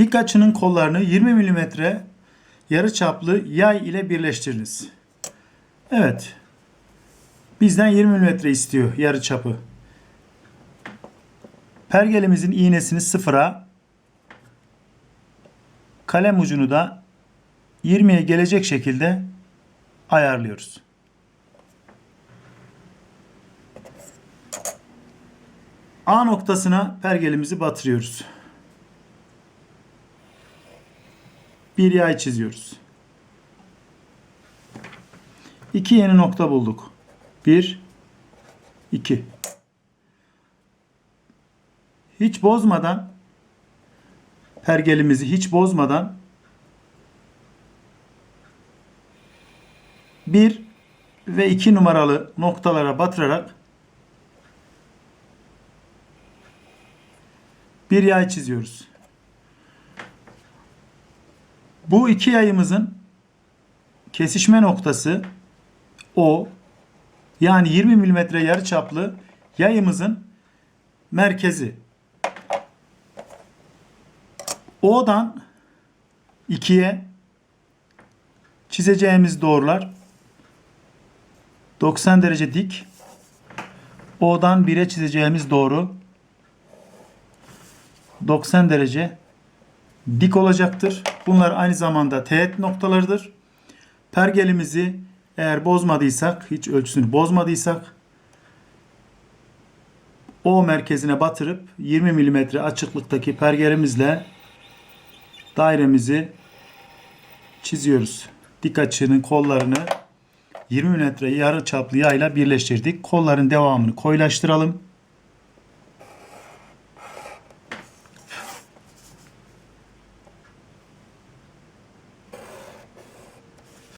Dik kollarını 20 mm yarı çaplı yay ile birleştiriniz. Evet. Bizden 20 mm istiyor yarı çapı. Pergelimizin iğnesini sıfıra, kalem ucunu da 20'ye gelecek şekilde ayarlıyoruz. A noktasına pergelimizi batırıyoruz. Bir yay çiziyoruz. İki yeni nokta bulduk. Bir, iki. Hiç bozmadan pergelimizi hiç bozmadan bir ve iki numaralı noktalara batırarak bir yay çiziyoruz. Bu iki yayımızın kesişme noktası O yani 20 mm yarıçaplı yayımızın merkezi. O'dan 2'ye çizeceğimiz doğrular 90 derece dik. O'dan 1'e çizeceğimiz doğru 90 derece dik olacaktır. Bunlar aynı zamanda teğet noktalarıdır. Pergelimizi eğer bozmadıysak, hiç ölçüsünü bozmadıysak O merkezine batırıp 20 mm açıklıktaki pergelimizle dairemizi çiziyoruz. Dik açının kollarını 20 mm yarı çaplı yayla birleştirdik. Kolların devamını koyulaştıralım.